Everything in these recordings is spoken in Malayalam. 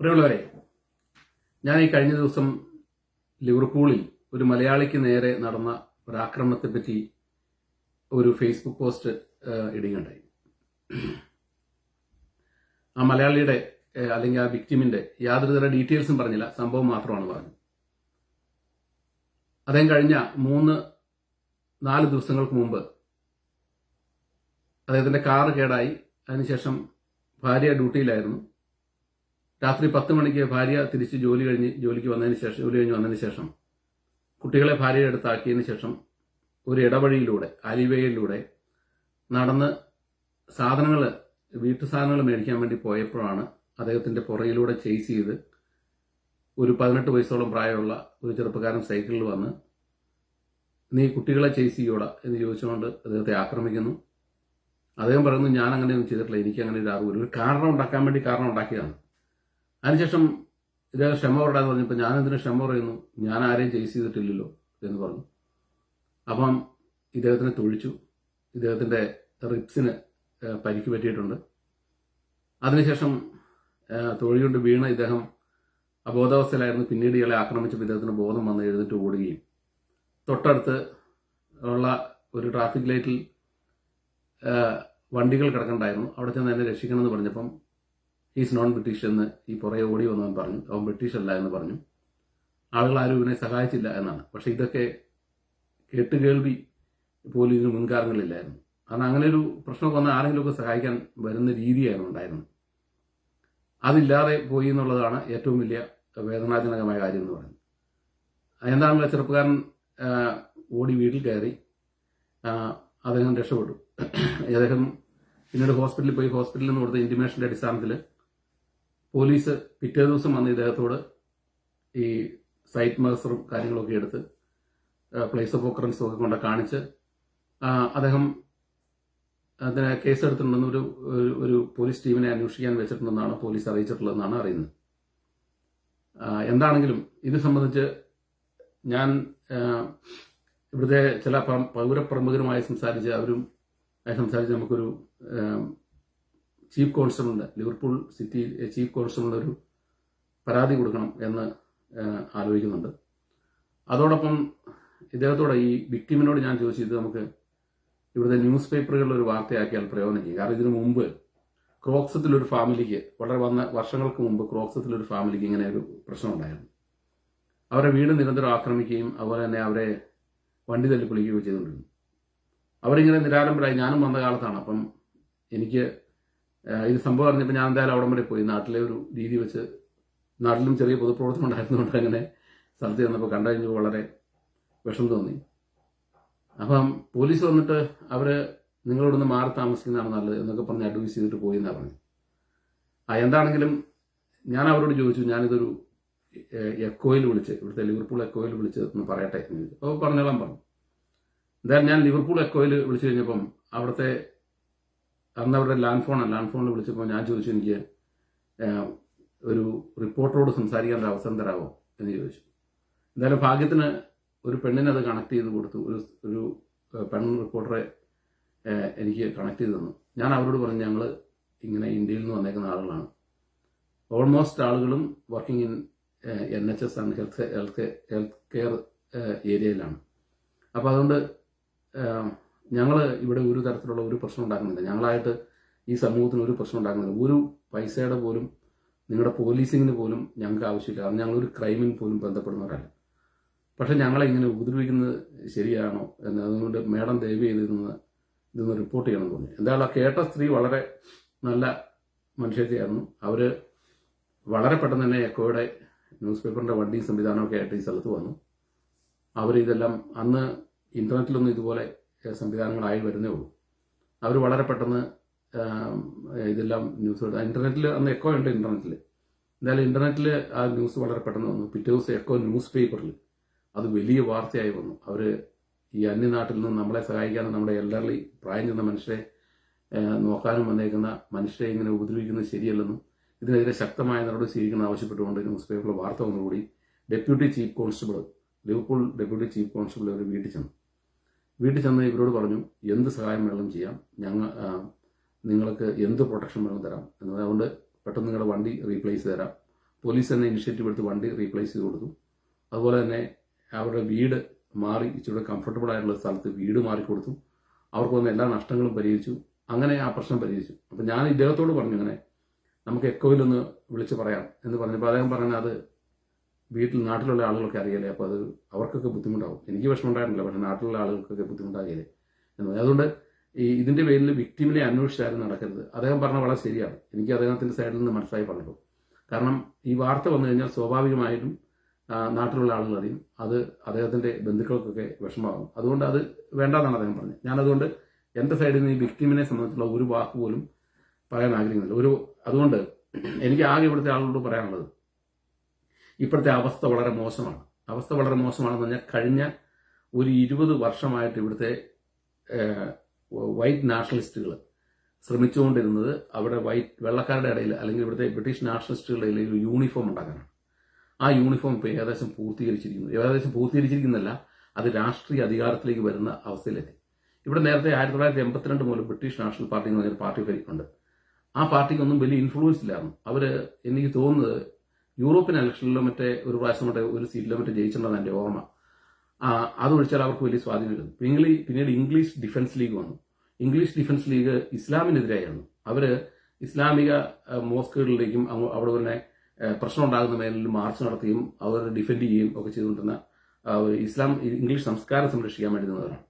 പ്രിയമുള്ളവരെ ഞാൻ ഈ കഴിഞ്ഞ ദിവസം ലിവർപൂളിൽ ഒരു മലയാളിക്ക് നേരെ നടന്ന ഒരു ആക്രമണത്തെ പറ്റി ഒരു ഫേസ്ബുക്ക് പോസ്റ്റ് ഇടുകയുണ്ടായി. ആ മലയാളിയുടെ അല്ലെങ്കിൽ ആ വിക്ടിമിന്റെ യാതൊരു തര ഡീറ്റെയിൽസും പറഞ്ഞില്ല. സംഭവം മാത്രമാണ് പറഞ്ഞത്. അദ്ദേഹം കഴിഞ്ഞ മൂന്ന് നാല് ദിവസങ്ങൾക്ക് മുമ്പ് അദ്ദേഹത്തിന്റെ കാറ് കേടായി. അതിനുശേഷം ഭാര്യ ഡ്യൂട്ടിയിലായിരുന്നു. രാത്രി പത്ത് മണിക്ക് ഭാര്യ തിരിച്ച് ജോലി കഴിഞ്ഞ് ജോലിക്ക് വന്നതിന് ശേഷം ജോലി കഴിഞ്ഞ് വന്നതിന് ശേഷം കുട്ടികളെ ഭാര്യയുടെ അടുത്താക്കിയതിന് ശേഷം ഒരു ഇടവഴിയിലൂടെ അലിവേയിലൂടെ നടന്ന് സാധനങ്ങൾ വീട്ടു സാധനങ്ങൾ മേടിക്കാൻ വേണ്ടി പോയപ്പോഴാണ് അദ്ദേഹത്തിന്റെ പുറയിലൂടെ ചേസ് ചെയ്ത് ഒരു പതിനെട്ട് വയസ്സോളം പ്രായമുള്ള ഒരു ചെറുപ്പക്കാരൻ സൈക്കിളിൽ വന്ന് നീ കുട്ടികളെ ചേസ് ചെയ്യൂട എന്ന് ചോദിച്ചുകൊണ്ട് അദ്ദേഹത്തെ ആക്രമിക്കുന്നു. അദ്ദേഹം പറയുന്നു ഞാൻ അങ്ങനെയൊന്നും ചെയ്തിട്ടില്ല. എനിക്ക് അങ്ങനെ ഒരു അറിവില്ല ഒരു കാരണം ഉണ്ടാക്കാൻ വേണ്ടി കാരണം ഉണ്ടാക്കിയതാണ്. അതിനുശേഷം ഇദ്ദേഹം ക്ഷമ പറയാന്ന് പറഞ്ഞപ്പോൾ ഞാൻ എന്തിനു ക്ഷമ പറയുന്നു? ഞാൻ ആരെയും ചേസ് ചെയ്തിട്ടില്ലല്ലോ എന്ന് പറഞ്ഞു. അപ്പം ഇദ്ദേഹത്തിനെ തൊഴിച്ചു. ഇദ്ദേഹത്തിന്റെ റിപ്സിന് പരിക്ക് പറ്റിയിട്ടുണ്ട്. അതിനുശേഷം തൊഴിലുകൊണ്ട് തൊഴി വീണ ഇദ്ദേഹം അബോധാവസ്ഥയിലായിരുന്നു. പിന്നീട് ഇയാളെ ആക്രമിച്ചപ്പോൾ ഇദ്ദേഹത്തിന് ബോധം വന്ന് എഴുന്നിട്ട് ഓടുകയും. തൊട്ടടുത്ത് ഉള്ള ഒരു ട്രാഫിക് ലൈറ്റിൽ വണ്ടികൾ കിടക്കണ്ടായിരുന്നു. അവിടെ ചെന്ന് എന്നെ രക്ഷിക്കണമെന്ന് പറഞ്ഞപ്പം ഈസ് നോൺ ബ്രിട്ടീഷ് എന്ന് ഈ പുറകെ ഓടി വന്നവൻ പറഞ്ഞു. അവൻ ബ്രിട്ടീഷ് അല്ല എന്ന് പറഞ്ഞു. ആളുകൾ ആരും ഇവനെ സഹായിച്ചില്ല എന്നാണ്. പക്ഷെ ഇതൊക്കെ കേട്ടുകേൾവി പോലും ഇതിന് മുൻകാലങ്ങളില്ലായിരുന്നു കാരണം അങ്ങനെ ഒരു പ്രശ്നമൊക്കെ വന്നാൽ ആരെങ്കിലുമൊക്കെ സഹായിക്കാൻ വരുന്ന രീതിയായിരുന്നു ഉണ്ടായിരുന്നത്. അതില്ലാതെ പോയി എന്നുള്ളതാണ് ഏറ്റവും വലിയ വേദനാജനകമായ കാര്യം എന്ന് പറയുന്നത്. എന്താണെങ്കിലും ചെറുപ്പക്കാരൻ ഓടി വീട്ടിൽ കയറി അദ്ദേഹം രക്ഷപ്പെട്ടു. അദ്ദേഹം പിന്നീട് ഹോസ്പിറ്റലിൽ പോയി. ഹോസ്പിറ്റലിൽ നിന്ന് കൊടുത്ത ഇന്റിമേഷന്റെ അടിസ്ഥാനത്തിൽ പോലീസ് പിറ്റേ ദിവസം വന്ന് ഇദ്ദേഹത്തോട് ഈ സൈറ്റ് മർസറും കാര്യങ്ങളൊക്കെ എടുത്ത് പ്ലേസ് ഓഫ് ഓക്കറൻസും ഒക്കെ കൊണ്ട് കാണിച്ച് അദ്ദേഹം അതിന് കേസ് എടുത്തിട്ടുണ്ടെന്ന് ഒരു ഒരു- പോലീസ് ടീമിനെ അന്വേഷിക്കാൻ വെച്ചിട്ടുണ്ടെന്നാണ് പോലീസ് അറിയിച്ചിട്ടുള്ളതെന്നാണ് അറിയുന്നത്. എന്താണെങ്കിലും ഇത് സംബന്ധിച്ച് ഞാൻ ഇവിടുത്തെ ചില പൗരപ്രമുഖരുമായി സംസാരിച്ച് അവരും സംസാരിച്ച് നമുക്കൊരു ചീഫ് കോൺസ്റ്റബിളിന് ലിവർപൂൾ സിറ്റി ചീഫ് കോൺസ്റ്റബിളിന് ഒരു പരാതി കൊടുക്കണം എന്ന് ആലോചിക്കുന്നുണ്ട്. അതോടൊപ്പം ഇദ്ദേഹത്തോട് ഈ വിക്ടിമിനോട് ഞാൻ ചോദിച്ചു ഇത് നമുക്ക് ഇവിടുത്തെ ന്യൂസ് പേപ്പറുകളിൽ ഒരു വാർത്തയാക്കിയാൽ പ്രയോജനം ചെയ്യും. കാരണം ഇതിനു മുമ്പ് ക്രോക്സത്തിലൊരു ഫാമിലിക്ക് വളരെ വന്ന വർഷങ്ങൾക്ക് മുമ്പ് ക്രോക്സത്തിലൊരു ഫാമിലിക്ക് ഇങ്ങനെ ഒരു പ്രശ്നം ഉണ്ടായിരുന്നു. അവരെ വീട് നിരന്തരം ആക്രമിക്കുകയും അതുപോലെ തന്നെ അവരെ വണ്ടി തല്ലി പൊളിക്കുകയും ചെയ്തുകൊണ്ടിരുന്നു. അവരിങ്ങനെ നിരാലംബരായി. ഞാനും വന്ന കാലത്താണ്. അപ്പം എനിക്ക് ഇത് സംഭവം അറിഞ്ഞപ്പോൾ ഞാൻ എന്തായാലും അവിടം വരെ പോയി. നാട്ടിലെ ഒരു രീതി വെച്ച് നാട്ടിലും ചെറിയ പൊതുപ്രവർത്തനം ഉണ്ടായിരുന്നുകൊണ്ട് അങ്ങനെ സ്ഥലത്ത് ചെന്നപ്പോൾ കണ്ടു വളരെ വിഷം തോന്നി. അപ്പം പോലീസ് വന്നിട്ട് അവർ നിങ്ങളോടൊന്ന് മാറി താമസിക്കുന്നതാണ് നല്ലത് എന്നൊക്കെ പറഞ്ഞ് അഡ്വൈസ് ചെയ്തിട്ട് പോയി എന്നാണ് പറഞ്ഞു ആ എന്താണെങ്കിലും ഞാൻ അവരോട് ചോദിച്ചു ഞാനിതൊരു എക്കോയിൽ വിളിച്ച് ഇവിടുത്തെ ലിവർപൂൾ എക്കോയിൽ വിളിച്ച് ഒന്ന് പറയട്ടെ എന്ന് അപ്പോൾ പറഞ്ഞോളാം പറഞ്ഞു. എന്തായാലും ഞാൻ ലിവർപൂൾ എക്കോയിൽ വിളിച്ചു കഴിഞ്ഞപ്പം അവിടുത്തെ അന്ന് അവരുടെ ലാൻഡ് ഫോണാണ് ലാൻഡ് ഫോണിൽ വിളിച്ചപ്പോൾ ഞാൻ ചോദിച്ചു എനിക്ക് ഒരു റിപ്പോർട്ടറോട് സംസാരിക്കാൻ അവസരം തരാമോ എന്ന് ചോദിച്ചു. എന്തായാലും ഭാഗ്യത്തിന് ഒരു പെണ്ണിനെ അത് കണക്ട് ചെയ്ത് കൊടുത്തു. ഒരു ഒരു പെൺ റിപ്പോർട്ടറെ എനിക്ക് കണക്ട് ചെയ്ത് തന്നു. ഞാൻ അവരോട് പറഞ്ഞു ഞങ്ങൾ ഇങ്ങനെ ഇന്ത്യയിൽ നിന്ന് വന്നേക്കുന്ന ആളുകളാണ്. ഓൾമോസ്റ്റ് ആളുകളും working in N H S and health health health care ഏരിയയിലാണ് അപ്പോൾ അതുകൊണ്ട് ഞങ്ങൾ ഇവിടെ ഒരു തരത്തിലുള്ള ഒരു പ്രശ്നം ഉണ്ടാക്കുന്നില്ല. ഞങ്ങളായിട്ട് ഈ സമൂഹത്തിന് ഒരു പ്രശ്നം ഉണ്ടാക്കുന്നില്ല. ഒരു പൈസയുടെ പോലും നിങ്ങളുടെ പോലീസിങ്ങിന് പോലും ഞങ്ങൾക്ക് ആവശ്യമില്ല. കാരണം ഞങ്ങളൊരു ക്രൈമിന് പോലും ബന്ധപ്പെടുന്നവരല്ല. പക്ഷെ ഞങ്ങളെ ഇങ്ങനെ ഉപദ്രവിക്കുന്നത് ശരിയാണോ എന്ന് അതുകൊണ്ട് മേഡം ദയവ് ചെയ്ത് ഇതൊന്ന് റിപ്പോർട്ട് ചെയ്യണം തോന്നി. എന്തായാലും ആ കേട്ട സ്ത്രീ വളരെ നല്ല മനുഷ്യത്തെയായിരുന്നു. അവർ വളരെ പെട്ടെന്ന് തന്നെ എക്കോയുടെ ന്യൂസ് പേപ്പറിന്റെ വണ്ടിയും സംവിധാനമൊക്കെ ആയിട്ട് ഈ സ്ഥലത്ത് വന്നു. അവർ ഇതെല്ലാം അന്ന് ഇന്റർനെറ്റിലൊന്നും ഇതുപോലെ സംവിധാനങ്ങളായി വരുന്നേ ഉള്ളൂ. അവർ വളരെ പെട്ടെന്ന് ഇതെല്ലാം ന്യൂസ് ഇന്റർനെറ്റിൽ അന്ന് എക്കോ ഉണ്ട് ഇന്റർനെറ്റിൽ. എന്തായാലും ഇന്റർനെറ്റിൽ ആ ന്യൂസ് വളരെ പെട്ടെന്ന് വന്നു. പിറ്റേ ദിവസം എക്കോ ന്യൂസ് പേപ്പറിൽ അത് വലിയ വാർത്തയായി വന്നു. അവർ ഈ അന്യനാട്ടിൽ നിന്ന് നമ്മളെ സഹായിക്കാനും നമ്മുടെ എൽഡർലി പ്രായം ചെന്ന മനുഷ്യരെ നോക്കാനും വന്നേക്കുന്ന മനുഷ്യരെ ഇങ്ങനെ ഉപദ്രവിക്കുന്നത് ശരിയല്ലെന്നും ഇതിനെതിരെ ശക്തമായ നടപടി സ്വീകരിക്കണം ആവശ്യപ്പെട്ടുകൊണ്ട് ന്യൂസ് പേപ്പറിൽ വാർത്ത വന്നുകൂടി deputy chief constable Liverpool deputy chief constable അവർ വീട്ടിൽ ചെന്നു. വീട്ടിൽ ചെന്ന് ഇവരോട് പറഞ്ഞു എന്ത് സഹായം വേണമെങ്കിലും ചെയ്യാം. ഞങ്ങൾ നിങ്ങൾക്ക് എന്ത് പ്രൊട്ടക്ഷൻ വേണമെങ്കിലും തരാം. എന്ന് അതുകൊണ്ട് പെട്ടെന്ന് നിങ്ങളുടെ വണ്ടി റീപ്ലേസ് തരാം. പോലീസ് തന്നെ ഇനിഷ്യേറ്റീവ് എടുത്ത് വണ്ടി റീപ്ലേസ് ചെയ്ത് കൊടുത്തു. അതുപോലെ തന്നെ അവരുടെ വീട് മാറി ഇച്ചിരി കംഫർട്ടബിൾ ആയിട്ടുള്ള സ്ഥലത്ത് വീട് മാറിക്കൊടുത്തു അവർക്ക് വന്ന എല്ലാ നഷ്ടങ്ങളും പരിഹരിച്ചു. അങ്ങനെ ആ പ്രശ്നം പരിഹരിച്ചു. അപ്പം ഞാൻ ഇദ്ദേഹത്തോട് പറഞ്ഞു അങ്ങനെ നമുക്ക് എക്കോയിലൊന്ന് വിളിച്ച് പറയാം. എന്ന് പറഞ്ഞപ്പോൾ അദ്ദേഹം പറഞ്ഞത് വീട്ടിൽ നാട്ടിലുള്ള ആളുകളൊക്കെ അറിയില്ലേ അപ്പോൾ അത് അവർക്കൊക്കെ ബുദ്ധിമുട്ടാവും. എനിക്ക് വിഷമം ഉണ്ടായിരുന്നില്ല പക്ഷേ നാട്ടിലുള്ള ആളുകൾക്കൊക്കെ ബുദ്ധിമുട്ടാകില്ലേ എന്ന്. പറഞ്ഞു അതുകൊണ്ട് ഈ ഇതിന്റെ പേരിൽ വിക്ടിമിനെ അന്വേഷിച്ചാലും നടക്കരുത്. അദ്ദേഹം പറഞ്ഞ വളരെ ശരിയാണ്. എനിക്ക് അദ്ദേഹത്തിന്റെ സൈഡിൽ നിന്ന് മനസ്സിലായി പറഞ്ഞു കാരണം ഈ വാർത്ത വന്നു കഴിഞ്ഞാൽ സ്വാഭാവികമായിട്ടും നാട്ടിലുള്ള ആളുകൾ അറിയും. അത് അദ്ദേഹത്തിന്റെ ബന്ധുക്കൾക്കൊക്കെ വിഷമമാകും. അതുകൊണ്ട് അത് വേണ്ടെന്നാണ് അദ്ദേഹം പറഞ്ഞത്. ഞാനതുകൊണ്ട് എന്റെ സൈഡിൽ നിന്ന് ഈ വിക്ടിമിനെ സംബന്ധിച്ചുള്ള ഒരു വാക്ക് പോലും പറയാൻ ആഗ്രഹിക്കുന്നില്ല. ഒരു അതുകൊണ്ട് എനിക്ക് ആകെ ഇവിടുത്തെ ആളുകളോട് പറയാനുള്ളത് ഇപ്പോഴത്തെ അവസ്ഥ വളരെ മോശമാണ്. അവസ്ഥ വളരെ മോശമാണെന്ന് പറഞ്ഞാൽ കഴിഞ്ഞ ഒരു ഇരുപത് വർഷമായിട്ട് ഇവിടുത്തെ വൈറ്റ് നാഷണലിസ്റ്റുകൾ ശ്രമിച്ചുകൊണ്ടിരുന്നത് അവിടെ വൈറ്റ് വെള്ളക്കാരുടെ ഇടയിൽ അല്ലെങ്കിൽ ഇവിടുത്തെ ബ്രിട്ടീഷ് നാഷണലിസ്റ്റുകളുടെ ഇടയിൽ ഒരു യൂണിഫോം ഉണ്ടാക്കാനാണ്. ആ യൂണിഫോം ഇപ്പോൾ ഏകദേശം പൂർത്തീകരിച്ചിരിക്കുന്നു. ഏകദേശം പൂർത്തീകരിച്ചിരിക്കുന്നല്ല അത് രാഷ്ട്രീയ അധികാരത്തിലേക്ക് വരുന്ന അവസ്ഥയിലെത്തി. ഇവിടെ നേരത്തെ ആയിരത്തി തൊള്ളായിരത്തി എൺപത്തിരണ്ട് മുതൽ ബ്രിട്ടീഷ് നാഷണൽ പാർട്ടി എന്ന് പറഞ്ഞൊരു പാർട്ടി ഭരിക്കുന്നുണ്ട് ആ പാർട്ടിക്കൊന്നും വലിയ ഇൻഫ്ലുവൻസ് ഇല്ലായിരുന്നു. അവർ എനിക്ക് തോന്നുന്നത് യൂറോപ്യൻ ഇലക്ഷനിലോ മറ്റേ ഒരു പ്രാവശ്യം മറ്റേ ഒരു സീറ്റിലോ മറ്റേ ജയിച്ചിട്ടുണ്ടെന്ന് എന്റെ ഓർമ്മ. അതൊഴിച്ചാൽ അവർക്ക് വലിയ സ്വാധീനമില്ല പിന്നീട് പിന്നീട് ഇംഗ്ലീഷ് ഡിഫൻസ് ലീഗ് വന്നു. ഇംഗ്ലീഷ് ഡിഫൻസ് ലീഗ് ഇസ്ലാമിനെതിരായിരുന്നു. അവർ ഇസ്ലാമിക മോസ്കുകളിലേക്കും അവിടെ തന്നെ പ്രശ്നം ഉണ്ടാകുന്ന മേഖലയിൽ മാർച്ച് നടത്തുകയും അവർ ഡിഫെൻഡ് ചെയ്യുകയും ഒക്കെ ചെയ്തുകൊണ്ടിരുന്ന ഇസ്ലാം ഇംഗ്ലീഷ് സംസ്കാരം സംരക്ഷിക്കാൻ വേണ്ടി നിന്നവരാണ്.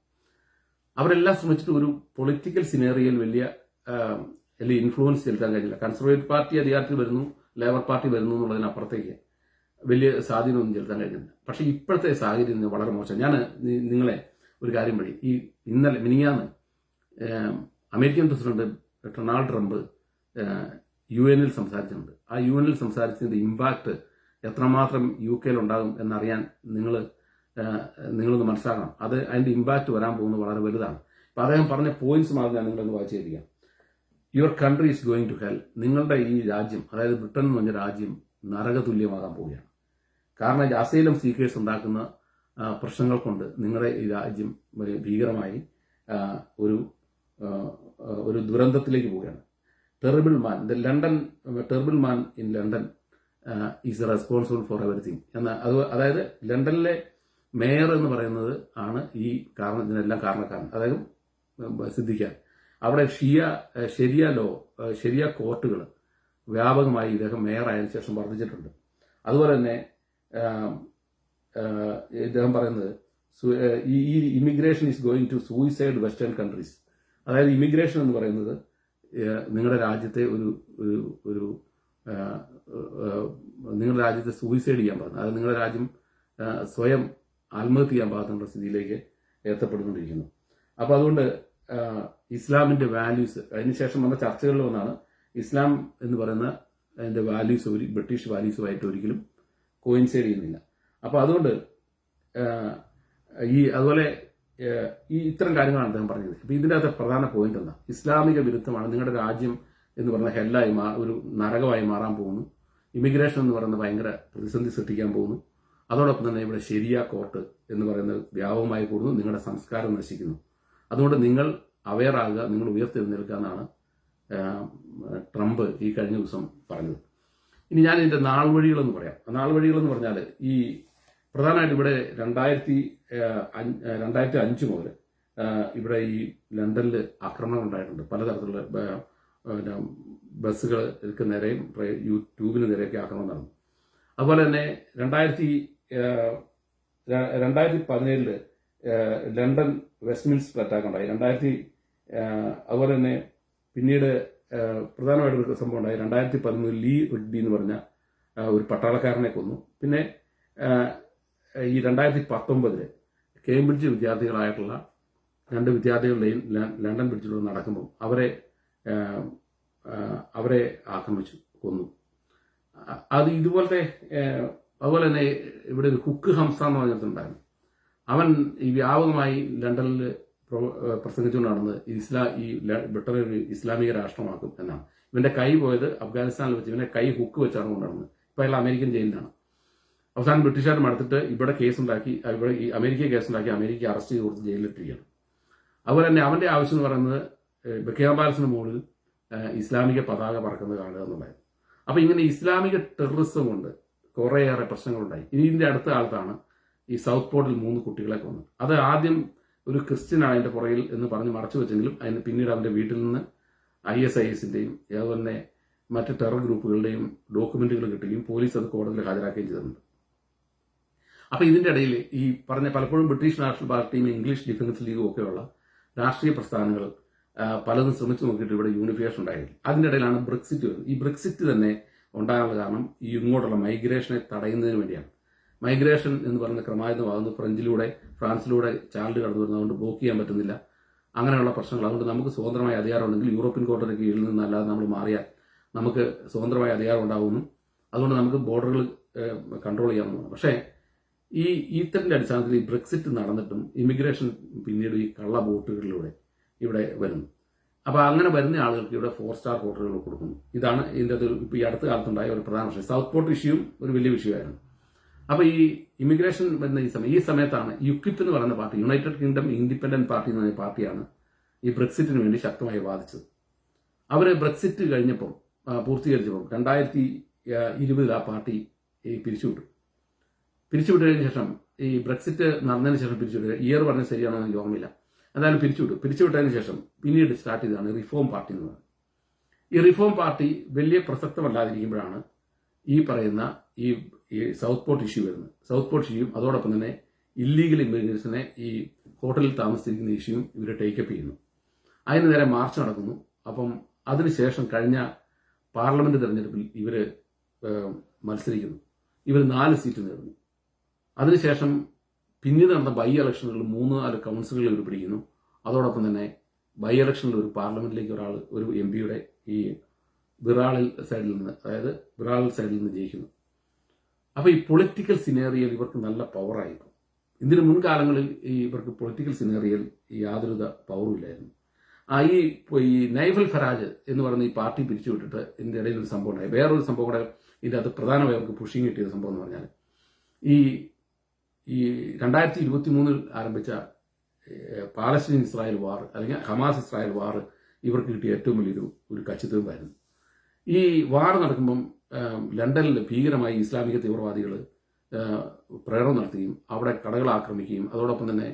അവരെല്ലാം ശ്രമിച്ചിട്ട് ഒരു പൊളിറ്റിക്കൽ സിനേറിയയിൽ വലിയ വലിയ ഇൻഫ്ലുവൻസ് ചെലുത്താൻ കഴിഞ്ഞില്ല. കൺസർവേറ്റീവ് പാർട്ടി അധികാരത്തിൽ വരുന്നു. ലേബർ പാർട്ടി വരുന്നു എന്നുള്ളതിനപ്പുറത്തേക്ക് വലിയ സ്വാധീനമൊന്നും ചെലുത്താൻ കഴിഞ്ഞില്ല. പക്ഷെ ഇപ്പോഴത്തെ സാഹചര്യം വളരെ മോശം. ഞാൻ നിങ്ങളെ ഒരു കാര്യം വഴി ഈ ഇന്നലെ മിനിയാന്ന് American president Donald Trump U എനിൽ സംസാരിച്ചിട്ടുണ്ട്. ആ യു എനിൽ സംസാരിച്ചതിന്റെ ഇമ്പാക്ട് എത്രമാത്രം യു കെയിൽ ഉണ്ടാകും എന്നറിയാൻ നിങ്ങൾ നിങ്ങളൊന്ന് മനസ്സിലാക്കണം. അത് അതിന്റെ ഇമ്പാക്ട് വരാൻ പോകുന്നത് വളരെ വലുതാണ്. അപ്പൊ അദ്ദേഹം പറഞ്ഞ പോയിന്റ്സ് മാത്രം ഞാൻ നിങ്ങളൊന്ന് വായിച്ചു your country is going to hell നിങ്ങളുടെ ഈ രാജ്യം അതായത് ബ്രിട്ടൻ എന്ന് പറഞ്ഞ രാജ്യം നരകതുല്യമാകാൻ പോവുകയാണ്. കാരണം അസൈലം സീക്കേഴ്സ് ഉണ്ടാക്കുന്ന പ്രശ്നങ്ങൾ കൊണ്ട് നിങ്ങളുടെ ഈ രാജ്യം ഭീകരമായി ഒരു ഒരു ദുരന്തത്തിലേക്ക് പോവുകയാണ്. Terrible man the London terrible man in London is responsible for everything എന്ന അത് അതായത് ലണ്ടനിലെ മേയർ എന്ന് പറയുന്നത് ആണ് ഈ കാരണം ഇതിനെല്ലാം കാരണക്കാരൻ. അതായത് സിദ്ധിക്കാൻ. അവിടെ ഷിയ ശരിയ ലോ ശരിയ കോർട്ടുകൾ വ്യാപകമായി ഇദ്ദേഹം മേയറായതിനു ശേഷം വർദ്ധിച്ചിട്ടുണ്ട്. അതുപോലെ തന്നെ ഇദ്ദേഹം പറയുന്നത് ഈ immigration is going to suicide western countries അതായത് ഇമിഗ്രേഷൻ എന്ന് പറയുന്നത് നിങ്ങളുടെ രാജ്യത്തെ ഒരു ഒരു നിങ്ങളുടെ രാജ്യത്തെ സൂയിസൈഡ് ചെയ്യാൻ പാകുന്നു അതായത് നിങ്ങളുടെ രാജ്യം സ്വയം ആത്മഹത്യ ചെയ്യാൻ പാകത്തിനുള്ള സ്ഥിതിയിലേക്ക് എത്തപ്പെട്ടുകൊണ്ടിരിക്കുന്നു. അപ്പോൾ അതുകൊണ്ട് ഇസ്ലാമിന്റെ വാല്യൂസ് അതിനുശേഷം വന്ന ചർച്ചകളിൽ ഒന്നാണ് ഇസ്ലാം എന്ന് പറയുന്ന അതിന്റെ വാല്യൂസ് ഒരു ബ്രിട്ടീഷ് വാല്യൂസുമായിട്ട് ഒരിക്കലും കോയിൻസൈഡ് ചെയ്യുന്നില്ല. അപ്പോൾ അതുകൊണ്ട് ഈ അതുപോലെ ഈ ഇത്തരം കാര്യങ്ങളാണ് അദ്ദേഹം പറഞ്ഞത്. അപ്പോൾ ഇതിന്റെ അകത്തെ പ്രധാന പോയിന്റ് എന്താ? ഇസ്ലാമിക വിരുദ്ധമാണ്. നിങ്ങളുടെ രാജ്യം എന്ന് പറയുന്ന ഹെല്ലായി മാ ഒരു നരകമായി മാറാൻ പോകുന്നു. ഇമിഗ്രേഷൻ എന്ന് പറയുന്ന ഭയങ്കര പ്രതിസന്ധി സൃഷ്ടിക്കാൻ പോകുന്നു. അതോടൊപ്പം തന്നെ ഇവിടെ ശരിയ കോർട്ട് എന്ന് പറയുന്നത് വ്യാപകമായി കൂടുന്നു. നിങ്ങളുടെ സംസ്കാരം നശിക്കുന്നു. അതുകൊണ്ട് നിങ്ങൾ അവെയർ നിങ്ങൾ ഉയർത്തെഴുന്നേൽക്കുക എന്നാണ് ട്രംപ് ഈ കഴിഞ്ഞ ദിവസം പറഞ്ഞത്. ഇനി ഞാൻ ഇതിന്റെ നാൾ വഴികളെന്ന് പറയാം. നാൾ വഴികളെന്ന് പറഞ്ഞാൽ ഈ പ്രധാനമായിട്ട് ഇവിടെ രണ്ടായിരത്തി രണ്ടായിരത്തി അഞ്ച് മുതൽ ഇവിടെ ഈ ലണ്ടനിൽ ആക്രമണം ഉണ്ടായിട്ടുണ്ട്. പലതരത്തിലുള്ള പിന്നെ ബസ്സുകൾക്ക് നേരെയും യൂട്യൂബിന് നേരെയൊക്കെ ആക്രമണം നടന്നു. അതുപോലെ തന്നെ രണ്ടായിരത്തി രണ്ടായിരത്തി പതിനേഴിൽ ലണ്ടൻ വെസ്റ്റ്മിൻസ്റ്റർ അറ്റാക്ക് ഉണ്ടായി. രണ്ടായിരത്തി അതുപോലെ തന്നെ പിന്നീട് ആഹ്, പ്രധാനമായിട്ട് ഒരു സംഭവം ഉണ്ടായി. രണ്ടായിരത്തി പതിമൂന്നിൽ ലീ റിഡ്ബി എന്ന് പറഞ്ഞ ഒരു പട്ടാളക്കാരനെ കൊന്നു. പിന്നെ ഈ രണ്ടായിരത്തി പത്തൊമ്പതിൽ കേംബ്രിഡ്ജ് വിദ്യാർത്ഥികളായിട്ടുള്ള രണ്ട് വിദ്യാർത്ഥികളുടെയും ലണ്ടൻ ബ്രിഡ്ജിലൂടെ നടക്കുമ്പോൾ അവരെ അവരെ ആക്രമിച്ചു കൊന്നു. അത് ഇതുപോലത്തെ അതുപോലെ തന്നെ ഇവിടെ ഒരു ഹുക്ക് ഹംസ എന്ന് പറഞ്ഞിട്ടുണ്ടായിരുന്നു. അവൻ ഈ വ്യാപകമായി ലണ്ടനിൽ പ്രസംഗിച്ചു നടന്നത് ഇസ്ലാ ഈ ബ്രിട്ടനെ ഒരു ഇസ്ലാമിക രാഷ്ട്രമാക്കും എന്നാണ്. ഇവന്റെ കൈ പോയത് അഫ്ഗാനിസ്ഥാനിൽ വെച്ച് ഇവന്റെ കൈ ഹുക്ക് വെച്ചാണ് കൊണ്ടുനടന്നത് ഇപ്പൊ അയാൾ അമേരിക്കൻ ജയിലിലാണ്. അവസാനം ബ്രിട്ടീഷുകാർ മടുത്തിട്ട് ഇവിടെ കേസുണ്ടാക്കി ഇവിടെ ഈ അമേരിക്ക കേസുണ്ടാക്കി അമേരിക്ക അറസ്റ്റ് ചെയ്ത് കൊടുത്ത് ജയിലിലിട്ടിരിക്കുകയാണ് അതുപോലെ തന്നെ അവന്റെ ആവശ്യം എന്ന് പറയുന്നത് ബക്കിയാം പാലസിന് മുകളിൽ ഇസ്ലാമിക പതാക പറക്കുന്നത് കാണുക എന്നുള്ളതായിരുന്നു അപ്പോൾ ഇങ്ങനെ ഇസ്ലാമിക ടെററിസം കൊണ്ട് കുറേയേറെ പ്രശ്നങ്ങളുണ്ടായി. ഇതിന്റെ അടുത്ത കാലത്താണ് ഈ സൗത്ത് പോർട്ടിൽ മൂന്ന് കുട്ടികളെ കൊന്നു അത് ആദ്യം ഒരു ക്രിസ്ത്യനാണ് അതിന്റെ പുറകിൽ എന്ന് പറഞ്ഞ് മറച്ചു വെച്ചെങ്കിലും അതിന് പിന്നീട് അവന്റെ വീട്ടിൽ നിന്ന് ഐ എസ് ഐ എസിന്റെയും അതുപോലെ തന്നെ മറ്റ് ടെറർ ഗ്രൂപ്പുകളുടെയും ഡോക്യുമെന്റുകൾ കിട്ടുകയും പോലീസ് അത് കോടതിയിൽ ഹാജരാക്കുകയും ചെയ്തിട്ടുണ്ട്. അപ്പോൾ ഇതിന്റെ ഇടയിൽ ഈ പറഞ്ഞ പലപ്പോഴും ബ്രിട്ടീഷ് നാഷണൽ പാർട്ടിയും ഇംഗ്ലീഷ് ഡിഫൻസ് ലീഗും ഒക്കെയുള്ള രാഷ്ട്രീയ പ്രസ്ഥാനങ്ങൾ പലതും ശ്രമിച്ചു നോക്കിയിട്ട് ഇവിടെ യൂണിഫിക്കേഷൻ ഉണ്ടായില്ല. അതിന്റെ ഇടയിലാണ് ബ്രെക്സിറ്റ് വരുന്നത്. ഈ ബ്രെക്സിറ്റ് തന്നെ ഉണ്ടാകാനുള്ള കാരണം ഈ ഇങ്ങോട്ടുള്ള മൈഗ്രേഷനെ തടയുന്നതിന് വേണ്ടിയാണ്. മൈഗ്രേഷൻ എന്ന് പറയുന്ന ക്രമായുധമാകുന്നു ഫ്രഞ്ചിലൂടെ ഫ്രാൻസിലൂടെ ചാനൽ കടന്നു വരുന്നത് അതുകൊണ്ട് ബ്ലോക്ക് ചെയ്യാൻ പറ്റുന്നില്ല. അങ്ങനെയുള്ള പ്രശ്നങ്ങൾ. അതുകൊണ്ട് നമുക്ക് സ്വതന്ത്രമായ അധികാരം ഉണ്ടെങ്കിൽ യൂറോപ്യൻ കോട്ടയുടെ കീഴിൽ നിന്നല്ലാതെ നമ്മൾ മാറിയാൽ നമുക്ക് സ്വതന്ത്രമായ അധികാരം ഉണ്ടാകുന്നു അതുകൊണ്ട് നമുക്ക് ബോർഡറുകൾ കൺട്രോൾ ചെയ്യാവുന്നതാണ് പക്ഷേ ഈ ഈത്തറിന്റെ അടിസ്ഥാനത്തിൽ ഈ ബ്രെക്സിറ്റ് നടന്നിട്ടും ഇമിഗ്രേഷൻ പിന്നീട് ഈ കള്ള ബോട്ടുകളിലൂടെ ഇവിടെ വരുന്നു. അപ്പോൾ അങ്ങനെ വരുന്ന ആളുകൾക്ക് ഇവിടെ ഫോർ സ്റ്റാർ ഹോട്ടലുകൾ കൊടുക്കുന്നു. ഇതാണ് ഇതിന്റെ അത് ഇപ്പോൾ ഈ അടുത്ത കാലത്തുണ്ടായ ഒരു പ്രധാന വിഷയം സൗത്ത് പോർട്ട് ഇഷ്യൂ ഒരു വലിയ വിഷയമായിരുന്നു അപ്പോൾ ഈ ഇമിഗ്രേഷൻ വരുന്ന ഈ സമയം ഈ സമയത്താണ് യുക്കിപ്പ് എന്ന് പറയുന്ന party United Kingdom Independent party എന്ന് പറയുന്ന പാർട്ടിയാണ് ഈ ബ്രെക്സിറ്റിന് വേണ്ടി ശക്തമായി വാദിച്ചത്. അവർ ബ്രെക്സിറ്റ് കഴിഞ്ഞപ്പോൾ പൂർത്തീകരിച്ചപ്പം രണ്ടായിരത്തി ഇരുപതിൽ ആ പാർട്ടി പിരിച്ചുവിട്ടു. പിരിച്ചുവിട്ടതിന് ശേഷം ഈ ബ്രെക്സിറ്റ് നടന്നതിന് ശേഷം പിരിച്ചുവിട്ടു ഇയർ പറഞ്ഞ ശരിയാണോ എന്ന് ഓർമ്മയില്ല. എന്തായാലും പിരിച്ചുവിട്ടു. പിരിച്ചുവിട്ടതിന് ശേഷം പിന്നീട് സ്റ്റാർട്ട് ചെയ്തതാണ് റിഫോം പാർട്ടി എന്ന് പറയുന്നത്. ഈ റിഫോം പാർട്ടി വലിയ പ്രസക്തമല്ലാതിരിക്കുമ്പോഴാണ് ഈ പറയുന്ന ഈ സൗത്ത് പോർട്ട് ഇഷ്യൂ വരുന്നത്. സൗത്ത് പോർട്ട് ഇഷ്യൂയും അതോടൊപ്പം തന്നെ ഇല്ലീഗൽ ഇമിഗ്രേഷനെ ഈ ഹോട്ടലിൽ താമസിച്ചിരിക്കുന്ന ഇഷ്യൂയും ഇവർ ടേക്കപ്പ് ചെയ്യുന്നു. അതിന് നേരെ മാർച്ച് നടക്കുന്നു. അപ്പം അതിനുശേഷം കഴിഞ്ഞ പാർലമെന്റ് തെരഞ്ഞെടുപ്പിൽ ഇവർ മത്സരിക്കുന്നു. ഇവർ നാല് സീറ്റ് നേടുന്നു. അതിനുശേഷം പിന്നീട് നടന്ന ബൈ ഇലക്ഷനുകളിൽ മൂന്ന് നാല് കൗൺസിലുകൾ ഇവർ പിടിക്കുന്നു. അതോടൊപ്പം തന്നെ ബൈ ഇലക്ഷനിൽ ഒരു പാർലമെന്റിലേക്ക് ഒരാൾ ഒരു എം പിയുടെ ഈ വിറാളിൽ സൈഡിൽ നിന്ന് അതായത് വിറാളിൽ സൈഡിൽ നിന്ന് ജയിക്കുന്നു. അപ്പോൾ ഈ പൊളിറ്റിക്കൽ സിനേറിയൽ ഇവർക്ക് നല്ല പവറായിരുന്നു ഇതിന് മുൻകാലങ്ങളിൽ ഈ ഇവർക്ക് പൊളിറ്റിക്കൽ സിനേറിയൽ യാതൊരു പവറും ഇല്ലായിരുന്നു. ആ ഈ ഈ നൈഫൽ ഫരാജ് എന്ന് പറയുന്ന ഈ പാർട്ടി പിരിച്ചുവിട്ടിട്ട് ഇതിന്റെ ഇടയിൽ ഒരു സംഭവം ഉണ്ടായി. വേറൊരു സംഭവം കൂടെ ഇതിന്റെ അത് പ്രധാനമായി അവർക്ക് പുഷിങ് കിട്ടിയ സംഭവം എന്ന് പറഞ്ഞാൽ ഈ ഈ രണ്ടായിരത്തി ഇരുപത്തി മൂന്നിൽ ആരംഭിച്ച പാലസ്തീൻ ഇസ്രായേൽ വാർ അല്ലെങ്കിൽ ഹമാസ് ഇസ്രായേൽ വാർ ഇവർക്ക് കിട്ടിയ ഏറ്റവും വലിയൊരു ഒരു കച്ചിത്തുമ്പായിരുന്നു ഈ വാർ നടക്കുമ്പം ലണ്ടനിൽ ഭീകരമായി ഇസ്ലാമിക തീവ്രവാദികൾ പ്രകടനം നടത്തുകയും അവിടെ കടകൾ ആക്രമിക്കുകയും അതോടൊപ്പം തന്നെ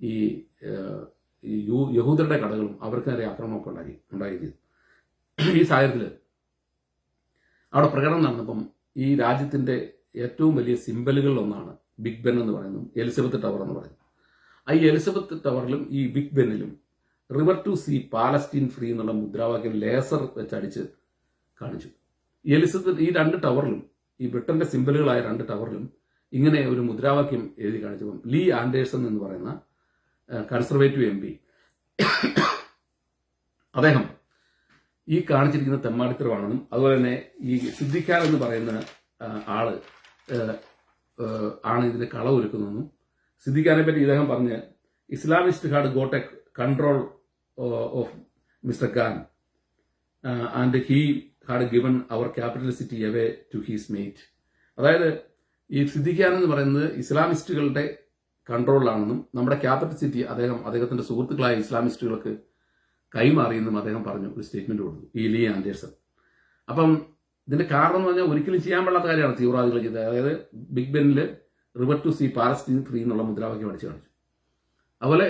ഈ യഹൂദരുടെ കടകളും അവർക്ക് നേരെ ആക്രമണമൊക്കെ ഉണ്ടാക്കി ഉണ്ടായി ഈ സാഹചര്യത്തിൽ അവിടെ പ്രകടനം നടന്നപ്പം ഈ രാജ്യത്തിന്റെ ഏറ്റവും വലിയ സിമ്പലുകളിൽ ഒന്നാണ് ബിഗ് ബെൻ എന്ന് പറയുന്നത് എലിസബത്ത് ടവർ എന്ന് പറയുന്നത്. ഈ എലിസബത്ത് ടവറിലും ഈ big ബെന്നിലും river to sea Palestine free എന്നുള്ള മുദ്രാവാക്യം ലേസർ വെച്ചടിച്ച് കാണിച്ചു. എലിസബത്ത് ഈ രണ്ട് ടവറിലും ഈ ബ്രിട്ടന്റെ സിമ്പലുകളായ രണ്ട് ടവറിലും ഇങ്ങനെ ഒരു മുദ്രാവാക്യം എഴുതി കാണിച്ചപ്പം ലീ ആൻഡേഴ്സൺ എന്ന് പറയുന്ന കൺസർവേറ്റീവ് എം പി. അദ്ദേഹം ഈ കാണിച്ചിരിക്കുന്ന തെമ്മാടിത്തരമാണെന്നും അതുപോലെ തന്നെ ഈ സിദ്ദിഖാർ എന്ന് പറയുന്ന ആൾ ആണ് ഇതിന് കളവൊരുക്കുന്നതെന്നും സിദ്ദിഖാനെ പറ്റി ഇദ്ദേഹം പറഞ്ഞ് Islamist had got a control of mister Khan and he had given our capital city away to his mate അതായത് ഈ സിദ്ദിഖാൻ എന്ന് പറയുന്നത് ഇസ്ലാമിസ്റ്റുകളുടെ കൺട്രോളിലാണെന്നും നമ്മുടെ ക്യാപിറ്റൽ സിറ്റി അദ്ദേഹം അദ്ദേഹത്തിന്റെ സുഹൃത്തുക്കളായ ഇസ്ലാമിസ്റ്റുകൾക്ക് കൈമാറിയെന്നും അദ്ദേഹം പറഞ്ഞു ഒരു സ്റ്റേറ്റ്മെന്റ് കൊടുത്തു ഈ ലീ ആൻഡേഴ്സൺ. അപ്പം ഇതിന്റെ കാരണം എന്ന് പറഞ്ഞാൽ ഒരിക്കലും ചെയ്യാൻ പാടാത്ത കാര്യമാണ് തീവ്രവാദികൾ ചെയ്തത്. അതായത് big ബെന്നിൽ river to sea Palestine free എന്നുള്ള മുദ്രാവാക്യം അടിച്ചു കാണിച്ചു. അതുപോലെ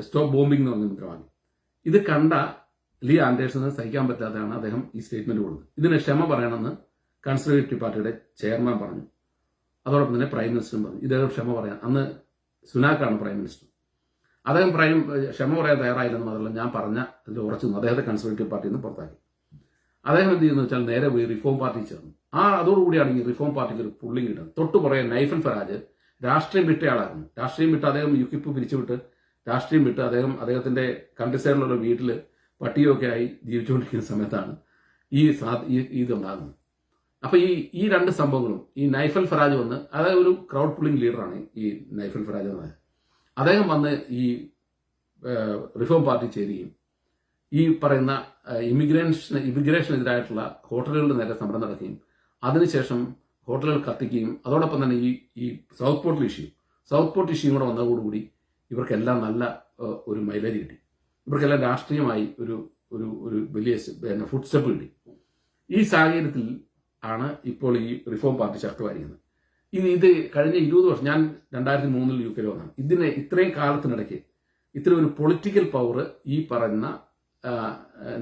സ്റ്റോപ്പ് ബോംബിംഗ് എന്ന് പറഞ്ഞ മുദ്രാവാക്യം. ഇത് കണ്ട ലീ ആൻഡേഴ്സന് സഹിക്കാൻ പറ്റാതെയാണ് അദ്ദേഹം ഈ സ്റ്റേറ്റ്മെന്റ് കൊടുത്തത്. ഇതിന് ക്ഷമ പറയണമെന്ന് കൺസർവേറ്റീവ് പാർട്ടിയുടെ ചെയർമാൻ പറഞ്ഞു. അതോടൊപ്പം തന്നെ പ്രൈം മിനിസ്റ്ററും പറഞ്ഞു. ഇദ്ദേഹം ക്ഷമ പറയാൻ അന്ന് സുനാക്കാണ് പ്രൈം മിനിസ്റ്റർ അദ്ദേഹം പ്രൈം ക്ഷമ പറയാൻ തയ്യാറായില്ലെന്ന് മാത്രമല്ല ഞാൻ പറഞ്ഞ അതിൽ ഉറച്ചു അദ്ദേഹത്തെ കൺസർവേറ്റീവ് പാർട്ടിയിൽ നിന്ന് പുറത്താക്കി. അദ്ദേഹം എന്ത് ചെയ്യുന്നു വെച്ചാൽ നേരെ പോയി റിഫോം പാർട്ടി ചേർന്നു. ആ അതോടുകൂടിയാണ് ഈ റിഫോം പാർട്ടിക്ക് ഒരു പുള്ളിങ് കിട്ടുന്നത്. തൊട്ടു പുറകെ നൈഫൻ ഫരാജ് രാഷ്ട്രീയം വിട്ടയാളായിരുന്നു രാഷ്ട്രീയം വിട്ട് അദ്ദേഹം യുക്കിപ്പ് പിരിച്ചുവിട്ട് രാഷ്ട്രീയം വിട്ട് അദ്ദേഹം അദ്ദേഹത്തിന്റെ കൺട്രി സൈഡിലുള്ള വീട്ടിൽ പട്ടിയൊക്കെ ആയി ജീവിച്ചുകൊണ്ടിരിക്കുന്ന സമയത്താണ് ഈ സാ- ഇതുണ്ടാകുന്നത് അപ്പൊ ഈ ഈ രണ്ട് സംഭവങ്ങളും ഈ നൈഫൽ ഫറാജ് വന്ന് അതായത് ഒരു ക്രൗഡ് പുള്ളിംഗ് ലീഡറാണ് ഈ നൈഫൽ ഫറാജ് എന്ന് പറയുന്നത് അദ്ദേഹം വന്ന് ഈ റിഫോം പാർട്ടി ചേരുകയും ഈ പറയുന്ന ഇമിഗ്രേഷൻ ഇമിഗ്രേഷനെതിരായിട്ടുള്ള ഹോട്ടലുകളുടെ നേരെ സമരം നടക്കുകയും അതിനുശേഷം ഹോട്ടലുകൾ കത്തിക്കുകയും അതോടൊപ്പം തന്നെ ഈ ഈ സൗത്ത് പോർട്ടിൽ ഇഷ്യൂ സൗത്ത് പോർട്ട് ഇഷ്യൂ കൂടെ വന്നതോടുകൂടി ഇവർക്കെല്ലാം നല്ല ഒരു മൈലേജ് കിട്ടി. ഇവർക്കെല്ലാം രാഷ്ട്രീയമായി ഒരു ഒരു ഒരു വലിയ പിന്നെ ഫുഡ് സ്റ്റെപ്പ് കിട്ടി. ഈ സാഹചര്യത്തിൽ ആണ് ഇപ്പോൾ ഈ റിഫോം പാർട്ടി ശക്തമായിരിക്കുന്നത് ഇനി ഇത് കഴിഞ്ഞ ഇരുപത് വർഷം ഞാൻ രണ്ടായിരത്തി മൂന്നിൽ യു കെയിൽ വന്നാണ് ഇതിനെ ഇത്രയും കാലത്തിനിടയ്ക്ക് ഇത്രയും ഒരു പൊളിറ്റിക്കൽ പവർ ഈ പറയുന്ന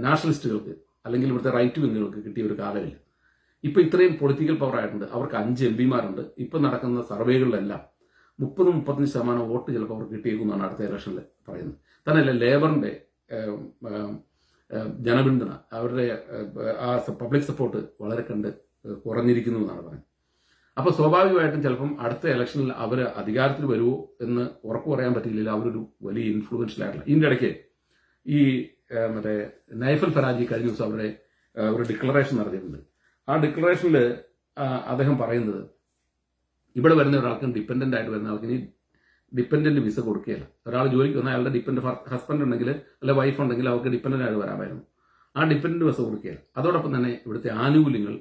നാഷണലിസ്റ്റുകൾക്ക് അല്ലെങ്കിൽ ഇവിടുത്തെ റൈറ്റ് വിങ്ങുകൾക്ക് കിട്ടിയ ഒരു കാലമില്ല ഇപ്പൊ ഇത്രയും പൊളിറ്റിക്കൽ പവർ ആയിട്ടുണ്ട്. അവർക്ക് അഞ്ച് എം പിമാരുണ്ട്. ഇപ്പൊ നടക്കുന്ന സർവേകളിലെല്ലാം മുപ്പത് മുപ്പത്തഞ്ച് ശതമാനം വോട്ട് ചിലപ്പോൾ അവർക്ക് കിട്ടിയേക്കുമെന്നാണ് അടുത്ത ഇലക്ഷനിൽ പറയുന്നത്. തന്നെയല്ല ലേബറിന്റെ ജനപിന്തുണ. അവരുടെ ആ പബ്ലിക് സപ്പോർട്ട് വളരെ കണ്ട് കുറഞ്ഞിരിക്കുന്നു എന്നാണ് പറയുന്നത് അപ്പൊ സ്വാഭാവികമായിട്ടും ചിലപ്പം അടുത്ത ഇലക്ഷനിൽ അവർ അധികാരത്തിൽ വരുമോ എന്ന് ഉറപ്പ് പറയാൻ പറ്റിയില്ല അവരൊരു വലിയ ഇൻഫ്ലുവൻഷ്യൽ ഇതിന്റെ ഇടയ്ക്ക് ഈ മറ്റേ നൈഫൽ ഫരാജി കഴിഞ്ഞ ദിവസം അവരുടെ ഒരു ഡിക്ലറേഷൻ നടത്തിയിട്ടുണ്ട്. ആ ഡിക്ലറേഷനിൽ അദ്ദേഹം പറയുന്നത് ഇവിടെ വരുന്ന ഒരാൾക്കും ഡിപ്പെൻഡന്റ് ആയിട്ട് വരുന്ന ആൾക്കും ഇനി ഡിപ്പെൻഡന്റ് വിസ കൊടുക്കുകയില്ല. ഒരാൾ ജോലിക്ക് വന്നാൽ അയാളുടെ ഡിപ്പെൻഡ് ഹസ്ബൻഡ് ഉണ്ടെങ്കിൽ അല്ലെ വൈഫ് ഉണ്ടെങ്കിൽ അവർക്ക് ഡിപ്പെൻഡന്റ് ആയിട്ട് വരാമായിരുന്നു. ആ ഡിപ്പെൻഡന്റ് വിസ കൊടുക്കുകയില്ല. അതോടൊപ്പം തന്നെ ഇവിടുത്തെ ആനുകൂല്യങ്ങൾ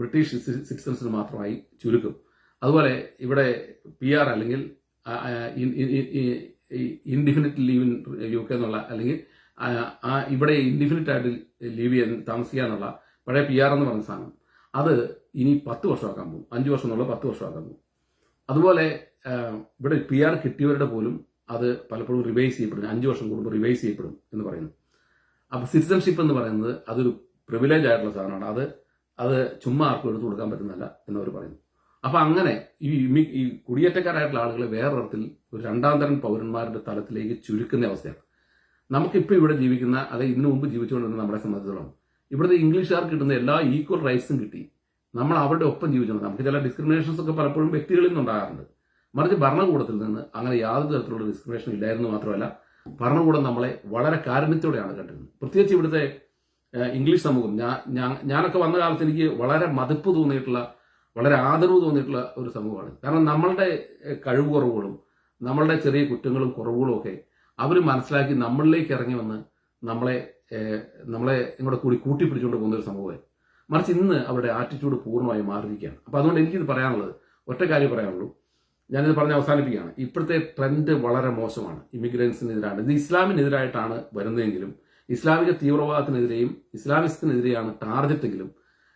ബ്രിട്ടീഷ് സിറ്റിസൺസിന് മാത്രമായി ചുരുക്കും. അതുപോലെ ഇവിടെ പി ആർ അല്ലെങ്കിൽ indefinite leave in U K എന്നുള്ള അല്ലെങ്കിൽ ഇവിടെ ഇൻഡിഫിനിറ്റ് ആയിട്ട് ലീവ് ചെയ്യാൻ താമസിക്കുക എന്നുള്ള പഴയ പി ആർ എന്ന് പറഞ്ഞ സാധനം. അത് ഇനി പത്ത് വർഷമാക്കാൻ പോകും. അഞ്ച് വർഷം എന്നുള്ള പത്ത് വർഷമാക്കാൻ പോകും. അതുപോലെ ഇവിടെ പി ആർ കിട്ടിയവരുടെ പോലും അത് പലപ്പോഴും റിവൈസ് ചെയ്യപ്പെടും. അഞ്ച് വർഷം കൂടുമ്പോൾ റിവൈസ് ചെയ്യപ്പെടും എന്ന് പറയുന്നു. അപ്പോൾ സിറ്റിസൺഷിപ്പ് എന്ന് പറയുന്നത് അതൊരു പ്രിവിലേജ് ആയിട്ടുള്ള സാധനമാണ്. അത് അത് ചുമ്മാ ആർക്കും എടുത്തു കൊടുക്കാൻ പറ്റുന്നതല്ല എന്നവർ പറയുന്നു. അപ്പോൾ അങ്ങനെ ഈ ഈ കുടിയേറ്റക്കാരായിട്ടുള്ള ആളുകളെ വേറൊരിടത്തിൽ ഒരു രണ്ടാം തരം പൗരന്മാരുടെ തലത്തിലേക്ക് ചുരുക്കുന്ന അവസ്ഥയാണ്. നമുക്കിപ്പോൾ ഇവിടെ ജീവിക്കുന്ന അല്ലെ ഇതിനു മുമ്പ് ജീവിച്ചുകൊണ്ടിരുന്ന നമ്മളെ സംബന്ധിച്ചിടത്തോളം ഇവിടുത്തെ ഇംഗ്ലീഷുകാർക്ക് കിട്ടുന്ന എല്ലാ ഈക്വൽ റൈറ്റ്സും കിട്ടി. നമ്മൾ അവരുടെ ഒപ്പം ജീവിച്ചുകൊണ്ട് നമുക്ക് ചില ഡിസ്ക്രിമിനേഷൻസ് ഒക്കെ പലപ്പോഴും വ്യക്തികളിൽ നിന്നുണ്ടാകാറുണ്ട്. മറിച്ച് ഭരണകൂടത്തിൽ നിന്ന് അങ്ങനെ യാതൊരു തരത്തിലുള്ള ഡിസ്ക്രിമിനേഷൻ ഇല്ലായിരുന്നു മാത്രമല്ല ഭരണകൂടം നമ്മളെ വളരെ കാരുണ്യത്തോടെയാണ് കണ്ടിരുന്നത്. പ്രത്യേകിച്ച് ഇവിടുത്തെ ഇംഗ്ലീഷ് സമൂഹം ഞാൻ ഞാനൊക്കെ വന്ന കാലത്ത് എനിക്ക് വളരെ മതിപ്പ് തോന്നിയിട്ടുള്ള വളരെ ആദരവ് തോന്നിയിട്ടുള്ള ഒരു സമൂഹമാണ്. കാരണം നമ്മളുടെ കഴിവ് കുറവുകളും നമ്മളുടെ ചെറിയ കുറ്റങ്ങളും കുറവുകളും ഒക്കെ അവർ മനസ്സിലാക്കി നമ്മളിലേക്ക് ഇറങ്ങി വന്ന് നമ്മളെ നമ്മളെ ഇങ്ങോട്ട് കൂടി കൂട്ടിപ്പിടിച്ചുകൊണ്ട് പോകുന്ന ഒരു സമൂഹമായി മറിച്ച് ഇന്ന് അവരുടെ ആറ്റിറ്റ്യൂഡ് പൂർണമായി മാറിയിരിക്കുകയാണ്. അപ്പോൾ അതുകൊണ്ട് എനിക്കിത് പറയാനുള്ളത് ഒറ്റ കാര്യം പറയാനുള്ളൂ. ഞാനിത് പറഞ്ഞ് അവസാനിപ്പിക്കുകയാണ്. ഇപ്പോഴത്തെ ട്രെൻഡ് വളരെ മോശമാണ്. ഇമിഗ്രൻസിനെതിരാണ് ഇത് ഇസ്ലാമിനെതിരായിട്ടാണ് വരുന്നതെങ്കിലും ഇസ്ലാമിക തീവ്രവാദത്തിനെതിരെയും ഇസ്ലാമിസത്തിനെതിരെയാണ് ടാർഗറ്റെങ്കിലും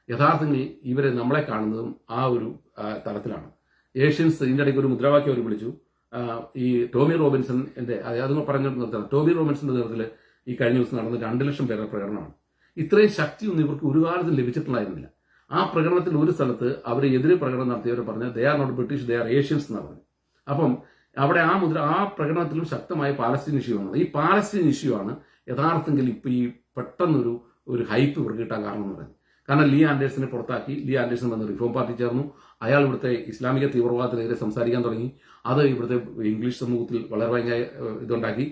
യഥാർത്ഥത്തിൽ ഇവരെ നമ്മളെ കാണുന്നതും ആ ഒരു തലത്തിലാണ്. ഏഷ്യൻസ് ഇതിന്റെ ഇടയ്ക്ക് ഒരു മുദ്രാവാക്യം അവർ വിളിച്ചു. ഈ ടോമി റോബിൻസൺ എന്റെ അതും പറഞ്ഞ ടോമി റോബിൻസന്റെ നേതൃത്വത്തിൽ ഈ കഴിഞ്ഞ ദിവസം നടന്ന രണ്ട് ലക്ഷം പേരുടെ പ്രകടനമാണ്. ഇത്രയും ശക്തിയൊന്നും ഇവർക്ക് ഒരു കാലത്തും ലഭിച്ചിട്ടുണ്ടായിരുന്നില്ല. ആ പ്രകടനത്തിൽ ഒരു സ്ഥലത്ത് അവരെതിരെ എതിരെ പ്രകടനം നടത്തിയവർ പറഞ്ഞ they are not British they are Asians എന്നാണ് പറഞ്ഞത് അപ്പം അവിടെ ആ മുദ്ര ആ പ്രകടനത്തിലും ശക്തമായ പാലസ്തീൻ ഇഷ്യൂ ആണ് ഈ പാലസ്തീൻ ഇഷ്യൂ ആണ് യഥാർത്ഥത്തിൽ ഇപ്പൊ ഈ പെട്ടെന്നൊരു ഒരു ഹൈപ്പ് ഇവർക്ക് കിട്ടാൻ കാരണം എന്ന് പറയുന്നത്. കാരണം ലീ ആൻഡേഴ്സിനെ പുറത്താക്കി ലീ ആൻഡേഴ്സൺ വന്ന് റിഫോം പാർട്ടി ചേർന്നു. അയാൾ ഇവിടുത്തെ ഇസ്ലാമിക തീവ്രവാദത്തിനെതിരെ സംസാരിക്കാൻ തുടങ്ങി. അത് ഇവിടുത്തെ ഇംഗ്ലീഷ് സമൂഹത്തിൽ വളരെ ഭയങ്കര ഇതുണ്ടാക്കി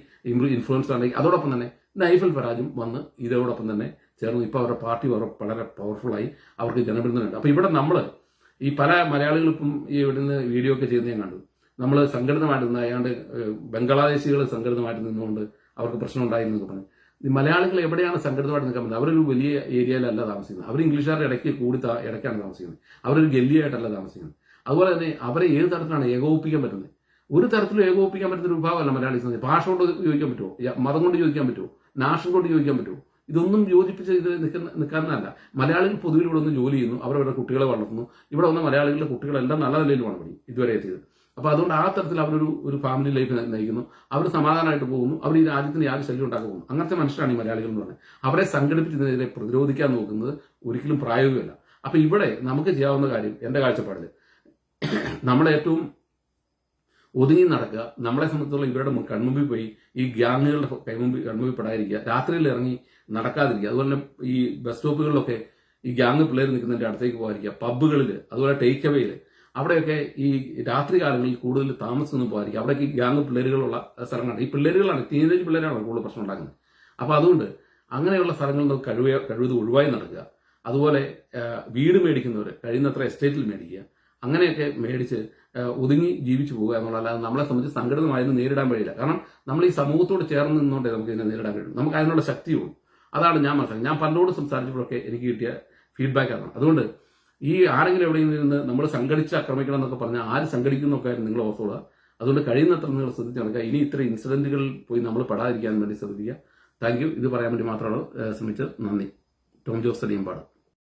ഇൻഫ്ലുവൻസ് ഉണ്ടാക്കി. അതോടൊപ്പം തന്നെ നൈഫൽ ഫരാജും വന്ന് ഇതോടൊപ്പം തന്നെ ചേർന്നു. ഇപ്പോൾ അവരുടെ പാർട്ടി വളരെ പവർഫുള്ളായി അവർക്ക് ജനപിന്തുണയുണ്ട്. അപ്പോൾ ഇവിടെ നമ്മൾ ഈ പല മലയാളികൾക്കും ഈ ഇവിടുന്ന് വീഡിയോ ഒക്കെ ചെയ്യുന്നത് ഞാൻ കണ്ടു. നമ്മൾ സംഘടിതമായിട്ട് നിന്ന് അയാണ്ട് ബംഗ്ലാദേശികൾ സംഘടിതമായിട്ട് നിന്നുകൊണ്ട് അവർക്ക് പ്രശ്നം ഉണ്ടായി പറഞ്ഞു. ഈ മലയാളികൾ എവിടെയാണ് സംഘടിതമായിട്ട് നിൽക്കാൻ പറ്റുന്നത് അവരൊരു വലിയ ഏരിയയിലല്ല താമസിക്കുന്നത്. അവർ ഇംഗ്ലീഷുകാരുടെ ഇടയ്ക്ക് കൂടി ഇടയ്ക്കാണ് താമസിക്കുന്നത്. അവരൊരു ഗല്ലിയായിട്ടല്ല താമസിക്കുന്നത്. അതുപോലെ തന്നെ അവരെ ഏത് തരത്തിലാണ് ഏകോപിപ്പിക്കാൻ പറ്റുന്നത്? ഒരു തരത്തിലും ഏകോപിപ്പിക്കാൻ പറ്റുന്ന ഒരു വിഭാഗമല്ല മലയാളി സംബന്ധിച്ച് ഭാഷ കൊണ്ട് ചോദിക്കാൻ പറ്റുമോ? മതം കൊണ്ട് ചോദിക്കാൻ പറ്റുമോ? നാഷൻ കൊണ്ട് ചോദിക്കാൻ പറ്റുമോ? ഇതൊന്നും യോജിപ്പിച്ച് ഇത് നിൽക്കുന്ന നിൽക്കാനല്ല മലയാളികൾ പൊതുവിൽ ഇവിടെ ഒന്ന് ജോലി ചെയ്യുന്നു അവർ അവരുടെ കുട്ടികളെ വളർത്തുന്നു. ഇവിടെ വന്ന മലയാളികളുടെ കുട്ടികളെല്ലാം നല്ല നിലയിലുമാണ് പഠി ഇതുവരെ എത്തിയത്. അപ്പോൾ അതുകൊണ്ട് ആ തരത്തിൽ അവരൊരു ഒരു ഫാമിലി ലൈഫ് നയിക്കുന്നു. അവർ സമാധാനമായിട്ട് പോകുന്നു. അവർ ഈ രാജ്യത്തിന് യാതൊരു ശല്യം ഉണ്ടാക്കി പോകുന്നു. അങ്ങനത്തെ മനുഷ്യരാണ് ഈ മലയാളികൾ എന്ന് പറഞ്ഞത് അവരെ സംഘടിപ്പിച്ചതിനെതിരെ പ്രതിരോധിക്കാൻ നോക്കുന്നത് ഒരിക്കലും പ്രായോഗികമല്ല. അപ്പൊ ഇവിടെ നമുക്ക് ചെയ്യാവുന്ന കാര്യം എന്റെ കാഴ്ചപ്പാടിൽ നമ്മളെ ഏറ്റവും ഒതുങ്ങി നടക്കുക. നമ്മളെ സംബന്ധിച്ചുള്ള ഇവരുടെ കൺമുമ്പിൽ പോയി ഈ ഗ്യാങ്ങുകളുടെ കൈമുമ്പിൽ കൺമുമ്പിൽ പെടാതിരിക്കുക. രാത്രിയിൽ ഇറങ്ങി നടക്കാതിരിക്കുക. അതുപോലെ തന്നെ ഈ ബസ് സ്റ്റോപ്പുകളിലൊക്കെ ഈ ഗ്യാങ് പിള്ളേർ നിൽക്കുന്നതിന്റെ അടുത്തേക്ക് പോകാതിരിക്കുക. പബ്ബുകളിൽ അതുപോലെ ടേക്ക് അവേയിൽ അവിടെയൊക്കെ ഈ രാത്രി കാലങ്ങളിൽ കൂടുതൽ താമസിച്ചൊന്നും പോകാതിരിക്കുക. അവിടെ ഈ ഗ്യാങ് പിള്ളേരുകളുള്ള സ്ഥലങ്ങളാണ്. ഈ പിള്ളേരുകളാണ്. ടീനേജ് പിള്ളേരാണ് കൂടുതൽ പ്രശ്നം ഉണ്ടാക്കുന്നത്. അപ്പോൾ അതുകൊണ്ട് അങ്ങനെയുള്ള സ്ഥലങ്ങളിൽ നിന്ന് കഴിവ കഴിവത് ഒഴിവായി നടക്കുക. അതുപോലെ വീട് മേടിക്കുന്നവർ കഴിയുന്നത്ര എസ്റ്റേറ്റിൽ മേടിക്കുക. അങ്ങനെയൊക്കെ മേടിച്ച് ഒതുങ്ങി ജീവിച്ചു പോകുക എന്നുള്ളതല്ലാതെ നമ്മളെ സംബന്ധിച്ച് സംഘടിതമായിരുന്നു നേരിടാൻ കഴിയില്ല. കാരണം നമ്മൾ ഈ സമൂഹത്തോട് ചേർന്ന് നിന്നുകൊണ്ടേ നമുക്ക് ഇതിനെ നേരിടാൻ കഴിയും നമുക്ക് അതിനുള്ള ശക്തിയുള്ളൂ അതാണ് ഞാൻ മനസ്സിലാക്കുന്നത്. ഞാൻ പണ്ടോട് സംസാരിച്ചപ്പോഴൊക്കെ എനിക്ക് കിട്ടിയ ഫീഡ്ബാക്ക് ആണ്. അതുകൊണ്ട് ഈ ആരെങ്കിലും എവിടെയെങ്കിലും നിന്ന് നമ്മൾ സംഘടിച്ച് ആക്രമിക്കണം എന്നൊക്കെ പറഞ്ഞാൽ ആര് സംഘടിക്കുന്നൊക്കെ നിങ്ങൾ ഓർത്തോളുക അതുകൊണ്ട് കഴിയുന്നത്ര നിങ്ങൾ ശ്രദ്ധിച്ച് നടക്കുക. ഇനി ഇത്ര ഇൻസിഡന്റുകളിൽ പോയി നമ്മൾ പെടാതിരിക്കാൻ വേണ്ടി ശ്രദ്ധിക്കുക. താങ്ക് ഇത് പറയാൻ വേണ്ടി മാത്രമാണ് ശ്രമിച്ചത്. നന്ദി. ടോം ജോസ് തടിയമ്പാട്